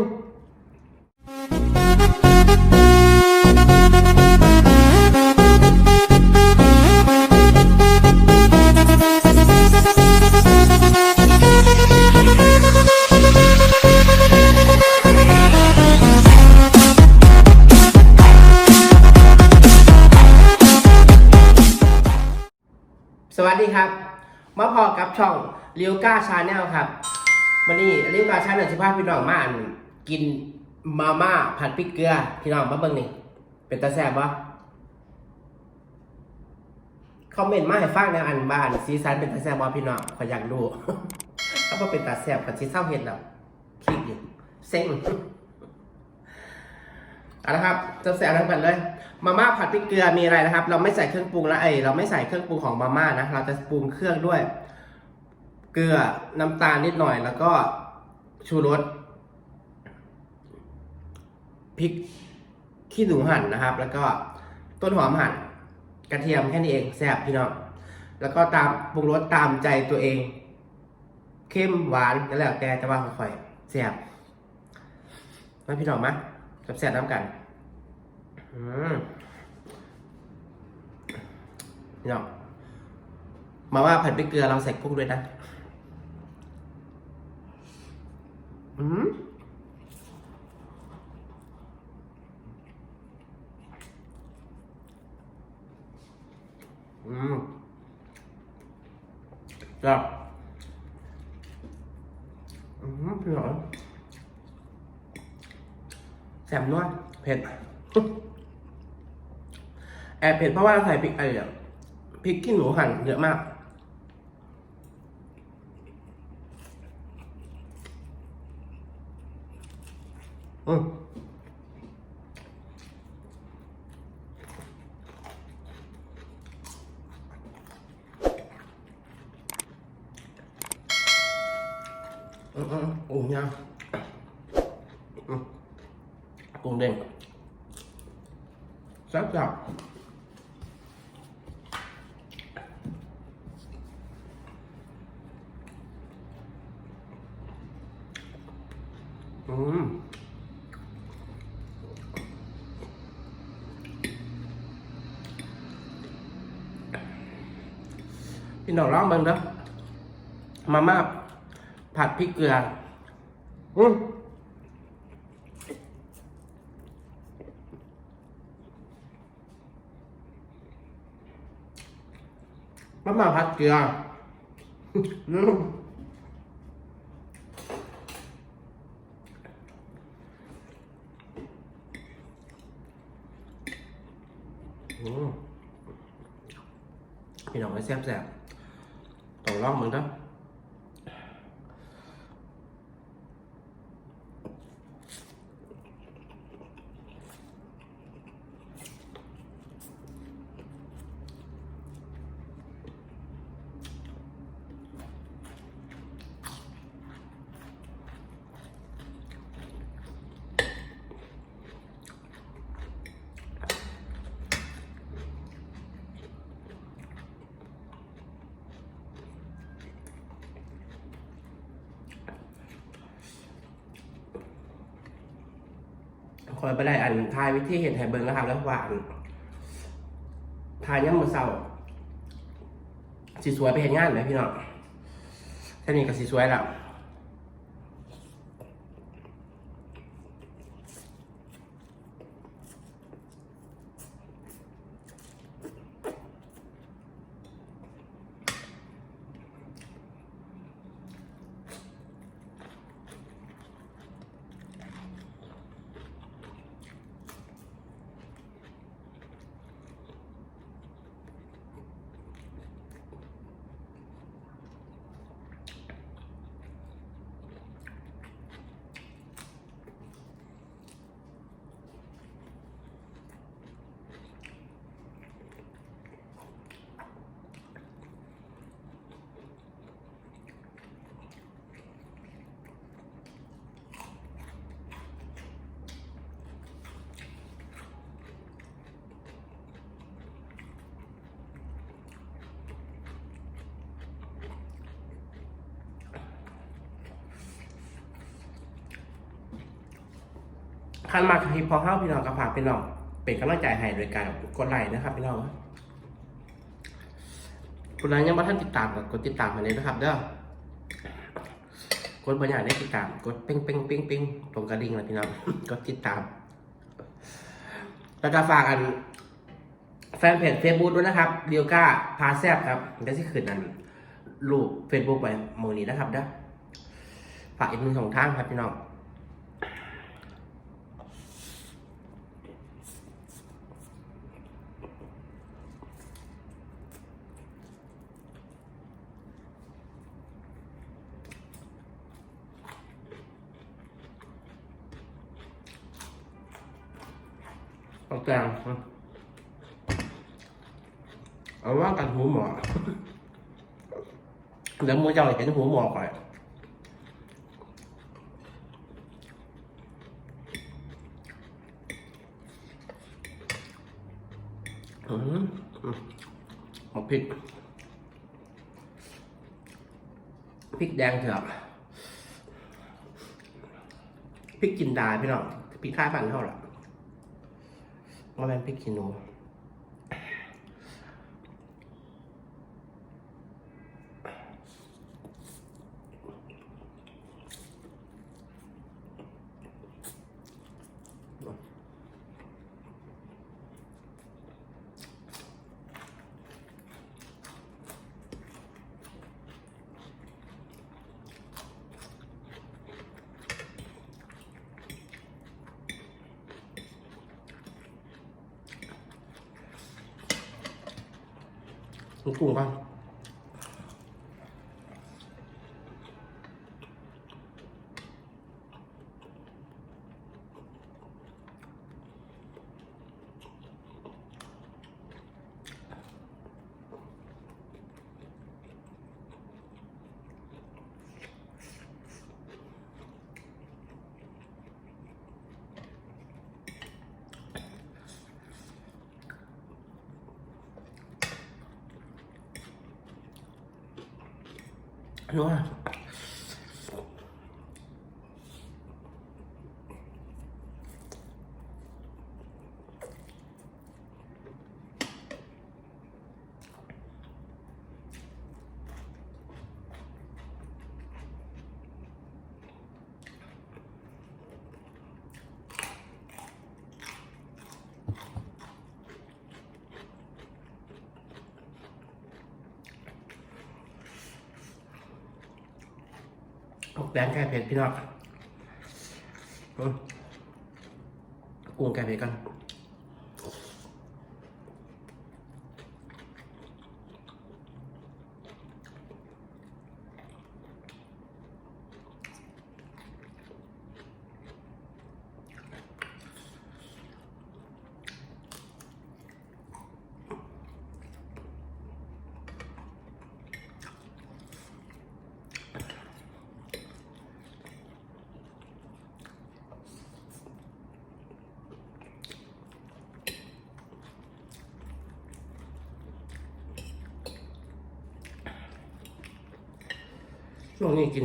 สวัสดีครับ มาพอกับช่องเลียวก้าชาแนลครับวันนี้เลียวก้าชาแนลสิพาพี่น้องมาอ่าน กินมาม่าผัดพริกเกลือ พี่น้องมาเบิ่งนี่เป็นตาแซ่บปะคอมเมนต์มาให้ฟังในอันบ้านสีสันเป็นตาแซ่บบ่พี่น้องขอยอยากรู้ถ้าบ่เป็นตาแซ่บก็สิเศร้าเห็นแล้วคลิกอยู่เซ็งเอาละครับจะแสบทั้งกันเลย มาม่าผัดพริกเกลือมีอะไรนะครับ เราไม่ใส่เครื่องปรุงแล้วไอเราไม่ใส่เครื่องปรุงของมาม่านะเราจะปรุงเครื่องด้วย เกลือน้ำตาลนิดหน่อยแล้วก็ชูรส พริกขี้หนูหั่นนะครับ แล้วก็ต้นหอมหั่นกระเทียมแค่นี้เองแซ่บพี่น้องแล้วก็ตามปรุงรสตามใจตัวเอง เข้มหวานก็แล้วแต่จะว่าค่อยๆแซ่บมาพี่น้องมาแซ่บน้ำกันอืมนี่เนาะมาว่าผัดพริกเกลือเราใส่กุ้งด้วยนะ อืม อืมจ้ะอืมพี่หน่อยแซ่บนวดเผ็ดแอบเผ็ดเพราะว่าเราใส่พริกไอ้เนี่ยพริกขี้หนูหั่นเยอะมากอืม อืมอืมโอ้ยยังอืมกุ้งเผัดพริกเกลืออืมมาม่าผัดเกลืออืมอืมพี่น้องไม่แซ่บแซ่บต้องลองมึงนะ คอยไปได้อันทายวิธีเห็นไห่เบิ้งนะครับ แล้วหวานทายย่ำมือเศร้าสีสวยไปเห็นงานเลยพี่น้องแค่นี้ก็สีสวยแล้ว ขั้นมาคลิปพอเข้าพี่น้องก็ฝากพี่น้อง เป็นกำลังใจให้โดยการกดไลค์นะครับ พี่น้องคนนั้นยังไม่ท่านติดตามกดติดตามมาเลยนะครับ เด้อกดบางอย่างได้ติดตาม กดเป้งเป้งเป้งเป้งตรงกระดิ่งเลยพี่น้องกดติดตาม แล้วก็ฝากอัน แฟนเพจเฟซบุ๊กด้วยนะครับเดียวก้าพาแซบครับได้ที่คืนนั้นรูปเฟซบุ๊กไปโมนี้นะครับเด้อฝากอีกหนึ่งสองทางครับพี่น้อง เอาแกงเอาว่ากันหูหมอแล้วมือเจ้าเห็นหูหมอก่อนอืมอืมเอาพริกพริกแดงเถอะพริกจินดาพี่น้องพริกค่ายพันเท่าไหร่ ว่า เป็นพ ริกขี้ห นูกุ้งกุ้งบ้างนัวแดงแก่เผ็ดพี่น้องกุ้งแก่เผ็ดกัน ช่วงนี้กิน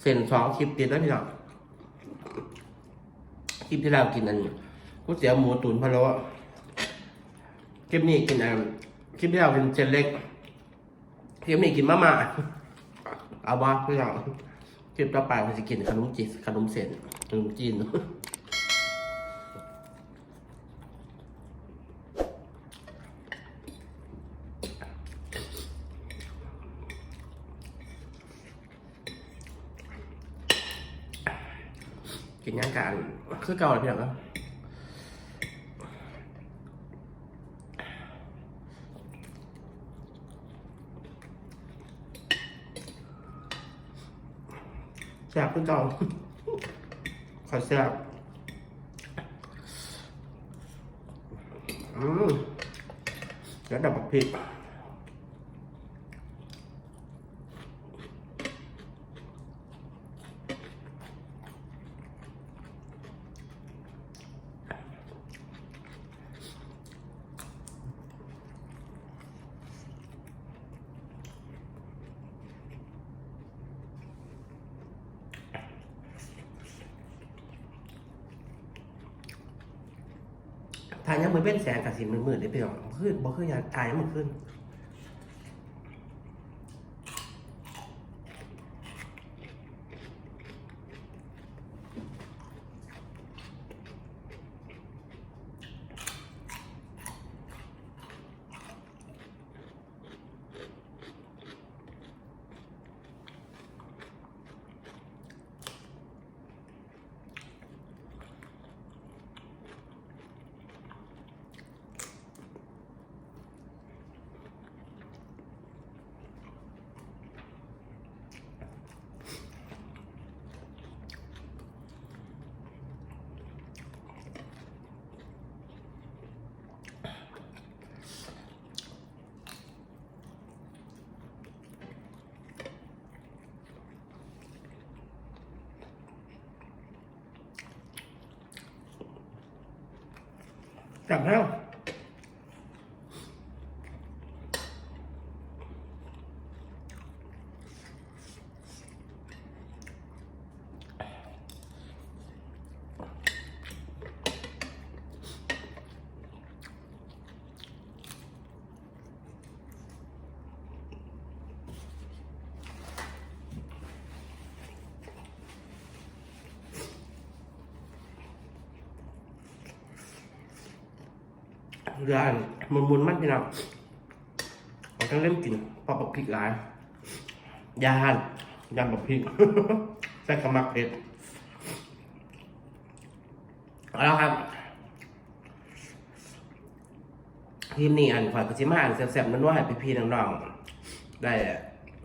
เส้นสองคลิปติดแล้วพี่น้องคลิปที่เรากินอันก๋วยเตี๋ยวหมูตุ๋นพะโล้คลิปนี้กินอันคลิปที่เราเป็นเส้นเล็กคลิปนี้กินมาม่าเอาบ้าพี่น้องคลิปต่อไปเราจะกินขนมจีนขนมเส้นขนมจีน กินย่างกันคือเก่าเลยพี่น้องครับแซ่บคือเก่าขอแซ่บอืมแล้วดับพริก ถ่ายยังมือเป็นแสงกับสีมืดๆได้พี่น้องขึ้นบ่ขึ้นยาถ่ายมันขึ้น ก รืออันมุนมุนมันพี่น้องเราต้องเล่มกินปอปพริกหลายยานยำแบบพริกใส่กระมักเผ็ดเอาละครับทีมนี้อันฝ่ายกระชิมาอันแซ่บๆนั่นว่าให้พี่ๆน้องๆได้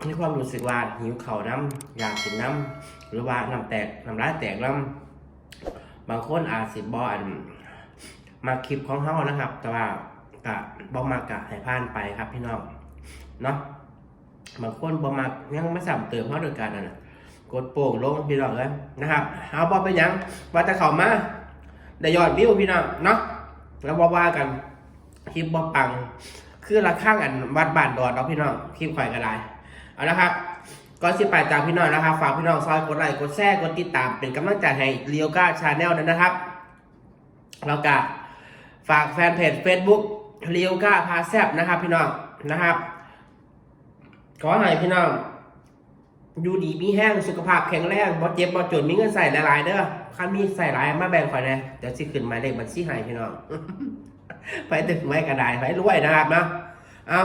มีความรู้สึกว่าหิวเข่าน้ำอยากกินน้ำหรือว่าน้ำแตกน้ำลายแตกน้ำบางคนอาจสิบออัน มาคลิปของเฮานะครับ แต่ว่ากะบ่มากะให้ผ่านไปครับพี่น้องเนาะบางคนบ่มักยังไม่สั่เติมเฮาโดยการนั่นน่ะกดโป่งลงพี่น้องเลยนะครับเอาบ่เป็นหยังว่าแต่เข้ามาได้ยอดวิวพี่น้องเนาะแล้วบ่ว่ากันคลิปบ่ปัง คือละข้างอันวัดบ้านดอนเนาะพี่น้องคลิปข่อยก็ได้เอาละครับก่อนสิไปจากพี่น้องนะครับฝากพี่น้องซอยกดไลค์กดแชร์กดติดตามเป็นกำลังใจให้เลียวก้าชาแนลนั้นนะครับแล้วก็ ฝากแฟนเพจ Facebook เรียวก้าพาแซบนะครับ พี่น้องนะครับ ขอให้พี่น้องอยู่ดีมีแห้งสุขภาพแข็งแรงบ่เจ็บบ่จนมีเงินใส่หลายๆเด้อคันมีใส่หลายมาแบ่งข่อยแหน่เดี๋ยวสิขึ้นมาเลขบัญชีให้พี่น้องไปตึกไว้กระดาษไปรวยนะครับเนาะเอา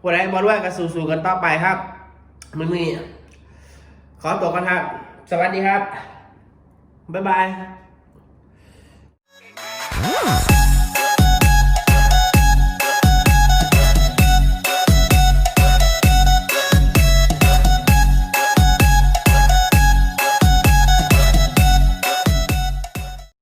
ผู้ใดบ่รวยก็สู้ๆกันต่อไปครับมึงนี่ขอตัวกันครับ สวัสดีครับ บ๊ายบาย